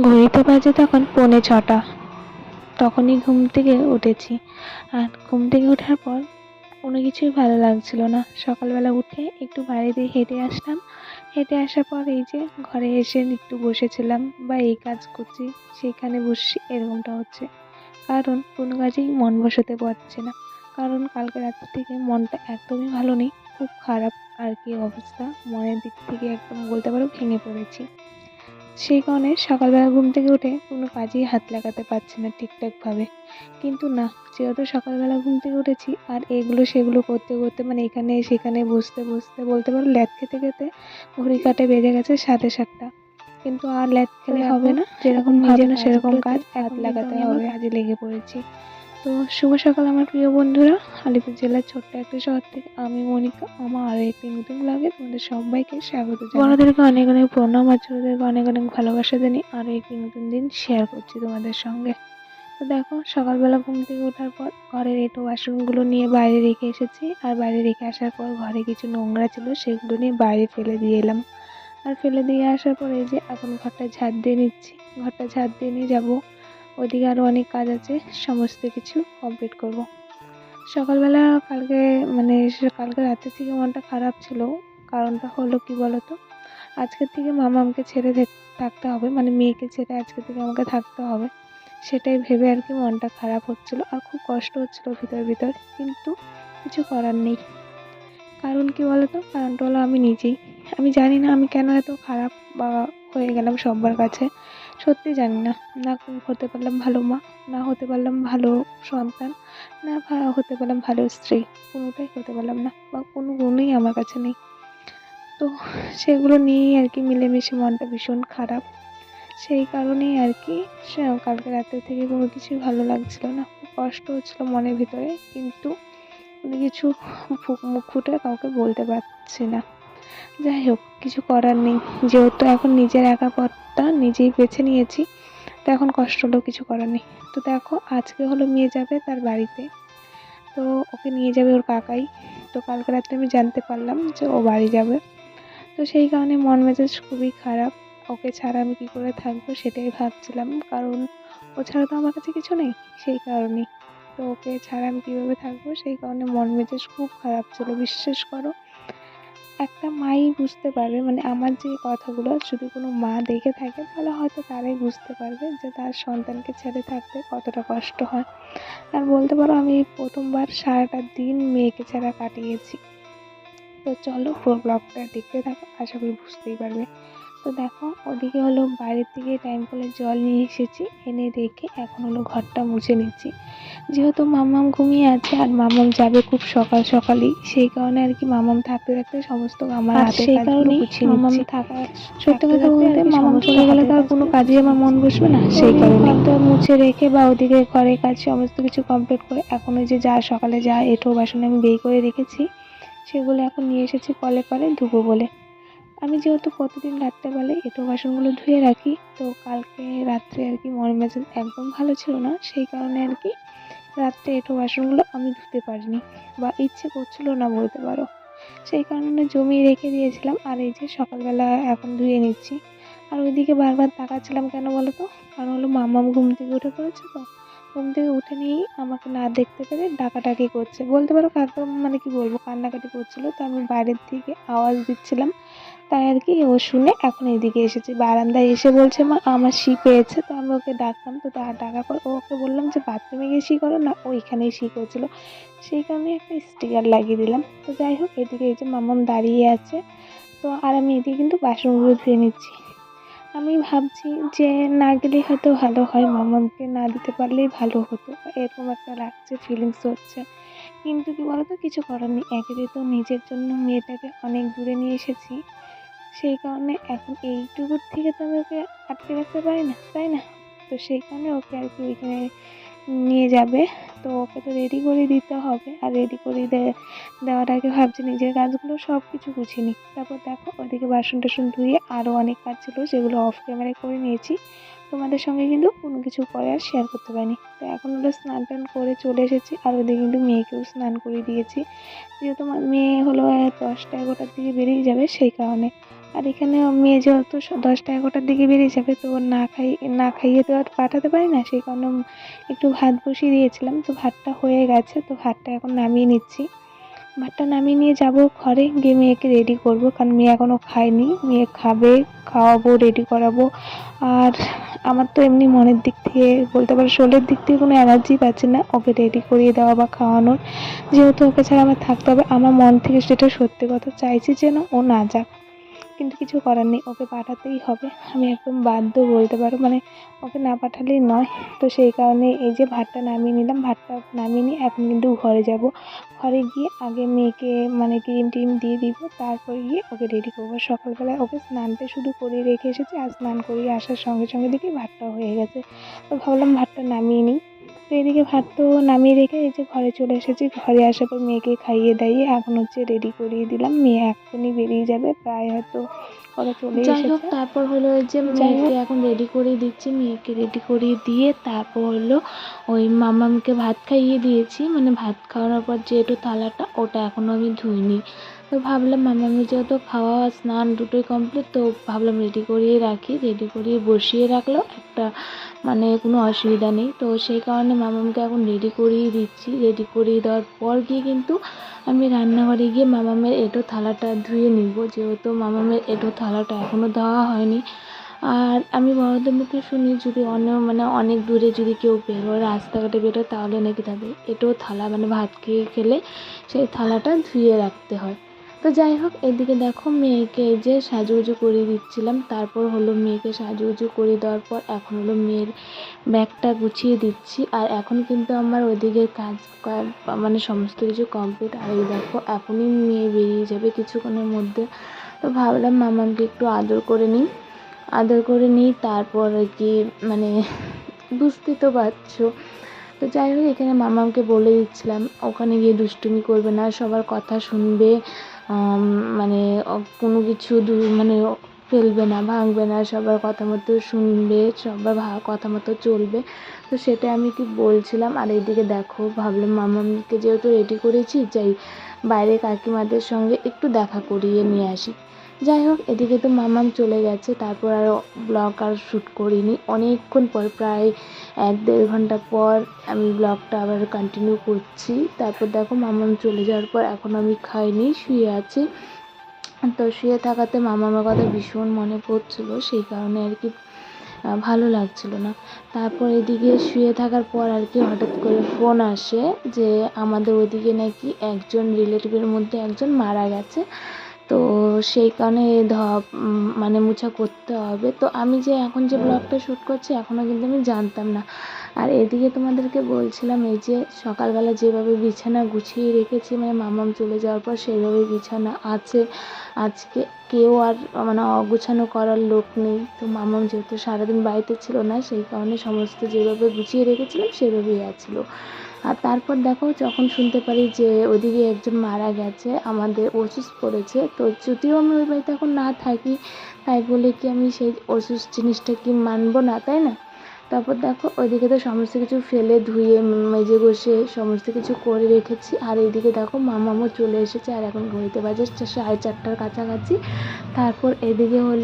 ঘড়িতে বাজে তখন পৌনে ছটা। তখনই ঘুম থেকে উঠেছি। আর ঘুম থেকে ওঠার পর কোনো কিছুই ভালো লাগছিল না। সকালবেলা উঠে একটু বাইরে দিয়ে হেঁটে আসলাম। হেঁটে আসার পর এই যে ঘরে এসে একটু বসেছিলাম বা এই কাজ করছি, সেখানে বসছি, এরকমটা হচ্ছে। কারণ কোনো কাজেই মন বসাতে পারছে না। কারণ কালকে রাত্রি থেকে মনটা একদমই ভালো নেই, খুব খারাপ। আর কি অবস্থা? মনের দিক থেকে একদম বলতে পারো ভেঙে পড়েছি। সেই কারণে সকালবেলা ঘুম থেকে উঠে কোনো কাজেই হাত লাগাতে পারছি না ঠিকঠাকভাবে। কিন্তু না যেহেতু সকালবেলা ঘুম থেকে উঠেছি আর এগুলো সেগুলো করতে করতে মানে এখানে সেখানে বসতে বসতে বলতে পারো ল্যাদ খেতে খেতে ঘড়ি কাটে বেজে গেছে সাড়ে সাতটা। কিন্তু আর ল্যাদ খেলে হবে না। যেরকম ভাবে না সেরকম কাজ হাত লাগাতে হবে। কাজে লেগে পড়েছি। তো শুভ সকাল আমার প্রিয় বন্ধুরা। আলিপুর জেলার ছোট্ট একটা শহর থেকে আমি মনিকা, আমার আরও একটি নতুন লাগে তোমাদের সবাইকে স্বাগত বড়দেরকে অনেক অনেক প্রণাম আর ছোটদেরকে অনেক অনেক ভালোবাসা জানি, আরও একটি নতুন দিন শেয়ার করছি তোমাদের সঙ্গে। তো দেখো, সকালবেলা ঘুম থেকে ওঠার পর ঘরের এঁটো বাসনগুলো নিয়ে বাইরে রেখে এসেছি। আর বাইরে রেখে আসার পর ঘরে কিছু নোংরা ছিল, সেগুলো নিয়ে বাইরে ফেলে দিয়ে এলাম। আর ফেলে দিয়ে আসার পর এই যে এখন ঘরটা ঝাড় দিয়ে নিচ্ছি, ঘরটা ঝাড় দিয়ে নিয়ে যাব। ওদিকে আরও অনেক কাজ আছে, সমস্ত কিছু কমপ্লিট করব। সকালবেলা কালকে মানে কালকে রাতে থেকে মনটা খারাপ ছিল, কারণটা হলো কি বলতো? আজকের থেকে মামা আমাকে ছেড়ে থাকতে হবে মানে মেয়েকে ছেড়ে আজকে থেকে আমাকে থাকতে হবে। সেটাই ভেবে আর কি মনটা খারাপ হচ্ছিল, আর খুব কষ্ট হচ্ছিল ভিতর ভিতর, কিন্তু কিছু করার নেই। কারণ কি বলতো? কারণটা হলো আমি নিজেই। আমি জানি না আমি কেন এত খারাপ বা হয়ে গেলাম সবার কাছে। সত্যি জানি না। না হতে পারলাম ভালো মা, না হতে পারলাম ভালো সন্তান, না হতে পারলাম ভালো স্ত্রী, কোনোটাই হতে পারলাম না বা কোনো গুণই আমার কাছে নেই। তো সেগুলো নিয়েই আর কি মিলেমিশে মনটা ভীষণ খারাপ। সেই কারণেই আর কি কালকে রাতে থেকে কোনো কিছুই ভালো লাগছিল না। কষ্ট হচ্ছিল মনের ভিতরে, কিন্তু কোনো কিছু মুখ ফুটে কাউকে বলতে পারছি না। যাই হোক, কিছু করার নেই। যেহেতু এখন নিজের একা পথটা নিজেই বেছে নিয়েছি, তো এখন কষ্ট হলেও কিছু করার নেই। তো দেখো, আজকে হলো মেয়ে যাবে তার বাড়িতে। তো ওকে নিয়ে যাবে ওর কাকাই। তো কালকে রাত্রে আমি জানতে পারলাম যে ও বাড়ি যাবে। তো সেই কারণে মন মেজাজ খুবই খারাপ। ওকে ছাড়া আমি কী করে থাকব সেটাই ভাবছিলাম, কারণ ও ছাড়া তো আমার কাছে কিছু নেই সেই কারণেই তো ওকে ছাড়া আমি কীভাবে থাকব সেই কারণে মন মেজাজ খুব খারাপ ছিল, বিশ্বাস করো। একটা মাই বুঝতে পারবে। মানে আমার যে কথাগুলো যদি কোনো মা দেখে থাকে, তাহলে হয়তো তারাই বুঝতে পারবে যে তার সন্তানকে ছেড়ে থাকতে কতটা কষ্ট হয়। আর বলতে পারো আমি প্রথমবার সারাটা দিন মেয়েকে ছাড়া কাটিয়েছি। তো চলো পুরো ব্লগটা দেখতে থাকো, আশা করি বুঝতেই পারবে। তো দেখো ওদিকে হলো বাইরের থেকে টাইম কলে জল নিয়ে এসেছি এনে রেখে এখন হলো ঘরটা মুছে নিচ্ছি। যেহেতু মামাম ঘুমিয়ে আছে আর মামাম যাবে খুব সকাল সকালই সেই কারণে আর কি মামাম থাকতে থাকতে সমস্ত আমার হাতের সেই কারণেই গুছিয়ে মামাম নিচ্ছি। থাকা সত্যি কথা বলতে মামাম চলে গেলে তো আর কোনো কাজ আমার মন বসবে না সেই কারণে। ঘরটা মুছে রেখে বা ওদিকে ঘরের কাজ সমস্ত কিছু কমপ্লিট করে এখন ওই যে যা সকালে যা এঁটো বাসন আমি বের করে রেখেছি সেগুলো এখন নিয়ে এসেছি কলে কলে ধুবো বলে। আমি যেহেতু প্রতিদিন রাত্রেবেলায় এঁটো বাসনগুলো ধুয়ে রাখি, তো কালকে রাত্রে আর কি মন মেজাজ একদম ভালো ছিল না। সেই কারণে আর কি রাত্রে এঁটো বাসনগুলো আমি ধুতে পারিনি বা ইচ্ছে করছিল না বলতে পারো। সেই কারণে জমিয়ে রেখে দিয়েছিলাম আর এই যে সকালবেলা এখন ধুয়ে নিচ্ছি। আর ওইদিকে বারবার তাকাচ্ছিলাম কেন বলো তো কারণ হলো মামাম ঘুম থেকে উঠে পড়েছে তো। ঘুম থেকে উঠে নিয়েই আমাকে না দেখতে পেরে ডাকাডাকি করছে। বলতে পারো একদম মানে কি বলব? কান্নাকাটি করছিল। তো আমি বাইরের দিকে আওয়াজ দিচ্ছিলাম। তাই আর কি ও শুনে এখন এদিকে এসেছে। বারান্দায় এসে বলছে, মা, আমার শি পেয়েছে। তো আমি ওকে ডাকলাম। তো তার ডাকার পর ওকে বললাম যে, বাথরুমে গিয়ে শি করো। না, ও এখানেই শি করছিল। সেই কারণে একটা স্টিকার লাগিয়ে দিলাম। তো যাই হোক, এদিকে এই যে মামাম দাঁড়িয়ে আছে। তো আর আমি এদিকে কিন্তু বাসনগুলো ধুয়ে নিচ্ছি। আমি ভাবছি যে না গেলে হয়তো ভালো হয়। মামামকে না দিতে পারলেই ভালো হতো। এরকম একটা লাগছে ফিলিংস হচ্ছে। কিন্তু কি বলতো? কিছু করার নেই। একেবারে তো নিজের জন্য মেয়েটাকে অনেক দূরে নিয়ে এসেছি, সেই কারণে এখন এইটুকুর থেকে তো আমি ওকে আটকে রাখতে পারি না, তাই না? তো সেই কারণে ওকে আর কি ওইখানে নিয়ে যাবে। তো ওকে তো রেডি করে দিতে হবে। আর রেডি করে দে- দেওয়ার আগে ভাবছি নিজের কাজগুলো সব কিছু গুছিয়ে নিই। তারপর দেখো, ওদিকে বাসন টাসন ধুয়ে আরও অনেক কাজ ছিল যেগুলো অফ ক্যামেরায় করে নিয়েছি। তোমাদের সঙ্গে কিন্তু কোনো কিছু পরে আর শেয়ার করতে পারিনি। তো এখন ওরা স্নান টান করে চলে এসেছি, আর ওদিকে কিন্তু মেয়েকেও স্নান করে দিয়েছি। যেহেতু মেয়ে হলো দশটা এগারোটার দিকে বেরিয়ে যাবে, সেই কারণে আর এখানে মেয়ে যেহেতু দশটা এগারোটার দিকে বেরিয়ে যাবে তো না খাই, না খাইয়ে তো আর পাঠাতে পারি না, সেই কারণে একটু ভাত বসিয়ে দিয়েছিলাম। তো ভাতটা হয়ে গেছে, তো ভাতটা এখন নামিয়ে নিচ্ছি। ভাতটা নামিয়ে নিয়ে যাব ঘরে, গিয়ে মেয়েকে রেডি করব, কারণ মেয়ে এখনও খায়নি। মেয়ে খাবে, খাওয়াবো রেডি করাবো। আর আমার তো এমনি মনের দিক থেকে বলতে পারো, শরীরের দিক থেকে কোনো এনার্জি পাচ্ছি না। ওকে রেডি করিয়ে দেওয়া বা খাওয়ানোর। যেহেতু ওকে ছাড়া আমার থাকতে হবে, আমার মন থেকে সেটা সত্যি কথা চাইছি যেন ও না যাক। কিন্তু কিছু করার নেই, ওকে পাঠাতেই হবে। আমি একদম বাধ্য বলতে পারো মানে ওকে না পাঠালেই নয়। তো সেই কারণে এই যে ভাতটা নামিয়ে নিলাম, ভাতটা নামিয়ে নিয়ে এখন কিন্তু ঘরে যাব। ঘরে গিয়ে আগে মেয়েকে মানে ক্রিম টিম দিয়ে দিব, তারপর গিয়ে ওকে রেডি করব। সকালবেলায় ওকে স্নানটা শুধু করিয়ে রেখে এসেছি, আর স্নান করিয়ে আসার সঙ্গে সঙ্গে দেখি ভাতটা হয়ে গেছে। তো ভাবলাম ভাতটা নামিয়ে নিই। তো এদিকে ভাত তো নামিয়ে রেখে এই যে ঘরে চলে এসেছি। ঘরে আসার পর মেয়েকে খাইয়ে দাইয়ে এখন হচ্ছে রেডি করিয়ে দিলাম। মেয়ে এখনই বেরিয়ে যাবে প্রায় হয়তো ওরা চলে যাই হোক তারপর হলো ওই যে মেয়েকে এখন রেডি করে দিচ্ছি। মেয়েকে রেডি করিয়ে দিয়ে তারপর হলো ওই মামামকে ভাত খাইয়ে দিয়েছি। মানে ভাত খাওয়ানোর পর যে একটু থালাটা ওটা এখনও আমি ধুইনি। তো ভাবলাম মামামের যেহেতু খাওয়া স্নান দুটোই কমপ্লিট তো ভাবলাম রেডি করিয়ে রাখি। রেডি করিয়ে বসিয়ে রাখল। একটা মানে কোনো অসুবিধা নেই। তো সেই কারণে মামামকে এখন রেডি করিয়ে দিচ্ছি। রেডি করিয়ে দেওয়ার পর গিয়ে কিন্তু আমি রান্নাঘরে গিয়ে মামামের এঁটো থালাটা ধুয়ে নিব। যেহেতু মামামের এঁটো থালাটা এখনও দেওয়া হয়নি। আর আমি বড়দের মুখে শুনি, যদি অন্য মানে অনেক দূরে যদি কেউ বেরোয়, রাস্তাঘাটে বেরোয়, তাহলে নাকি তাদের এটো থালা মানে ভাত খেয়ে খেলে সেই থালাটা ধুয়ে রাখতে হয়। তো যাই হোক, এদিকে দেখো মেয়েকে যে সাজুগুজু করিয়ে দিচ্ছিলাম। তারপর হলো মেয়েকে সাজুগুজু করিয়ে দেওয়ার পর এখন হলো মেয়ের ব্যাগটা গুছিয়ে দিচ্ছি। আর এখন কিন্তু আমার ওদিকে কাজ করা- মানে সমস্ত কিছু কমপ্লিট আর এই দেখো, এখনই মেয়ে বেরিয়ে যাবে কিছুক্ষণের মধ্যে। তো ভাবলাম মামাকে একটু আদর করে নিই। আদর করে নিই, তারপর কি মানে বুঝতেই তো পারছ। তো যাই হোক, এখানে মামাকে বলে দিচ্ছিলাম, ওখানে গিয়ে দুষ্টুমি করবে না, সবার কথা শুনবে। মানে কোনো কিছু মানে ফেলবে না, ভাঙবে না, সবার কথা মতো শুনবে, সবার ভা- কথা মতো চলবে। তো সেটা আমি কি বলছিলাম? আর এইদিকে দেখো, ভাবলাম মামাকে যেহেতু রেডি করেছি, যাই বাইরে কাকিমাদের সঙ্গে একটু দেখা করিয়ে নিয়ে আসি। যাই হোক, এদিকে তো মামাম চলে গেছে, তারপর আর ব্লগ আর শ্যুট করিনি। অনেকক্ষণ পর, প্রায় এক দেড় ঘণ্টা পর আমি ব্লগটা আবার কন্টিনিউ করছি। তারপর দেখো, মামাম চলে যাওয়ার পর এখন আমি খাইনি, শুয়ে আছি। তো শুয়ে থাকাতে মামামের কথা ভীষণ মনে পড়ছিল, সেই কারণে আর কি ভালো লাগছিল না। তারপর এদিকে শুয়ে থাকার পর আর কি হঠাৎ করে ফোন আসে যে আমাদের ওইদিকে নাকি একজন রিলেটিভের মধ্যে একজন মারা গেছে। তো সেই কারণে মানে মোছা করতে হবে। তো আমি যে এখন যে ব্লগটা শ্যুট করছি এখনও কিন্তু আমি জানতাম না। আর এদিকে তোমাদেরকে বলছিলাম, এই যে সকালবেলা যেভাবে বিছানা গুছিয়ে রেখেছি মানে মামাম চলে যাওয়ার পর সেইভাবে বিছানা আছে। আজকে কেউ আর মানে অগুছানো করার লোক নেই। তো মামাম যেহেতু সারাদিন বাড়িতে ছিল না, সেই কারণে সমস্ত যেভাবে গুছিয়ে রেখেছিলাম, সেভাবেই আছিল। আর তারপর দেখো যখন শুনতে পারি যে ওদিকে একজন মারা গেছে, আমাদের ওষুধ পড়েছে, তো যদিও আমি ওই বাড়িতে এখন না থাকি, তাই বলে কি আমি সেই ওষুধ জিনিসটা কি মানবো না, তাই না? তারপর দেখো ওইদিকে তো সমস্ত কিছু ফেলে ধুয়ে, মেজে বসে সমস্ত কিছু করে রেখেছি, আর এইদিকে দেখো মামামও চলে এসেছে, আর এখন ঘড়িতে বাজে সাড়ে চারটার কাছাকাছি। তারপর এদিকে হলো